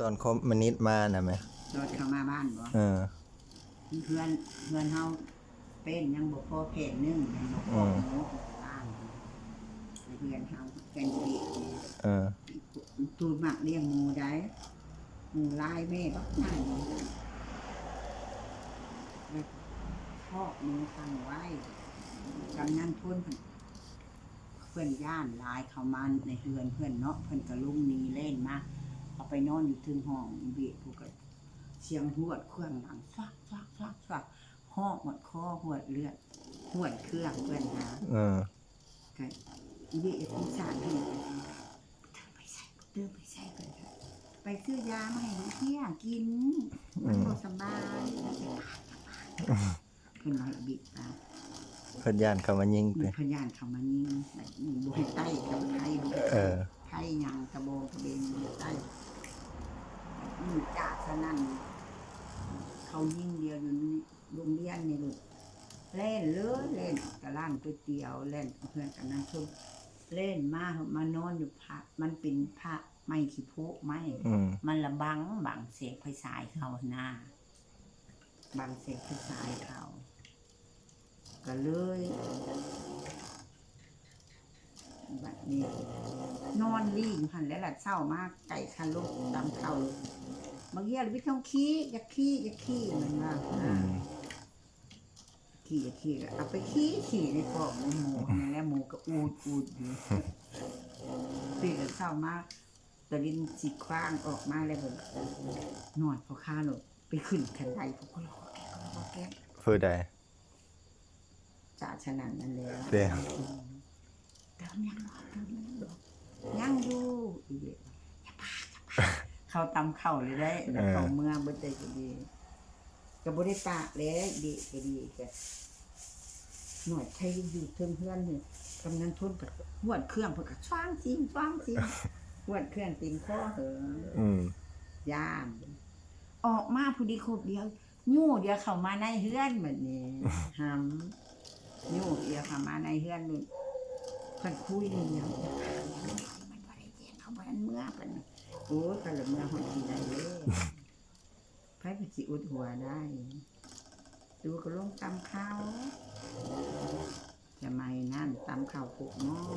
ตอนคอมมินิสต์มาน่ะไหมรถเข้ามาบ้านบ่เออ เพื่อนเพื่อนเฮาเป็นยังบ่พอเพศหนึงยังบ่พอหมูบ้านเพื่อนเฮาเป็นดีเออตูนมักเลี้ยงหมูได้หมูลายแม่บักใหญ่พอกหมูตั้งไว้กำนันทุนเพื่อนย่านลายเขามาในเฮือนเพื่อนเนาะเพื่อนกระลุงหนีเล่นมาเอา ไปนอนอยู่ถึงห้องเบียดผูกกันเสียงหวดเครื่องดังฟักฟักฟักฟักหอกหมดคอหวดเลือดหวดเครื่องเพื่อนหาเออกันเบียดที่สารที่เธอไปใส่เดินไปใส่กันเถอะไปซื้อยามาให้ลูกเที่ยกิน มันบ่สบายเพิ่นว่าให้บิดตาเพิ่นย่านเขามายิงมีติพยานเข้ามานี่แบบนี้บ่ให้ใต้กับไทยบ่ เออ ไทยหยังกระโบงกระเบนบ่ให้ใต้ อือจ่าซะนั่นเขายิงเดียวอยู่นี่โรงเรียนนี่ลูกเล่นเลยเล่นกะร้านก๋วยเตี๋ยวเล่นเพื่อนกันนั่งชุบเล่นมามานอนอยู่พระมันเป็นพระไม้ขี้โพกไม้อืมมันละบังบังเสียงไฟสายเขาหน้าบังเสียงไฟสายเขาก็เลยบัดนี้นอนรีงหันแล้วล่ะเศร้ามากไก่คันลูกตามเขา บางทีเราไม่ต้องขี้อย่าขี้อย่าขี้มันว่าอืมขี้อย่าขี้ก็เอาไปขี้ขี้ในกล่องหมูนั่นแหละหมูก็อูดอูดอยู่ตื่นเศร้ามาตะลินสิคว้างออกมาแล้วแบบนอนพอข้าหนูไปขึ้นขันไดพวกก็รอแกก็รอแกเพื่อใดจ่าชนะนั่นแหละเด้อเติมยังหรอเติมยังหรอยังอยู่อีเดียอย่าปากอย่าปาก เขาตำเข่าเลยได้แล้วเขาเมื่อเบิดใจก็ดีก็บ่ได้ปากเลยดีก็ดีก็หน่อยใครอยู่เพื่อนเพื่อนนี่กำนันทุนกับหวดเครื่องเพิ่นก็ช่างซิงช่างซิงหวดเครื่องติงคอเหออืมย่านออกมาผู้ดีครบเดียวยู่เดียวเข้ามาในเฮือนแบบนี้หำยู่เดียวเข้ามาในเฮือนนี่เพิ่นคุยเรื่องมันบ่ได้เจียงเขาบ่ทันเมื่อเพิ่น โอ้ยก็ละเมื่อหอดทีได้เลยไพ่สิอุดหัวได้ ดูก็ลงตำข้าวจะไม่นั่นตำข้าวปุกหม้อ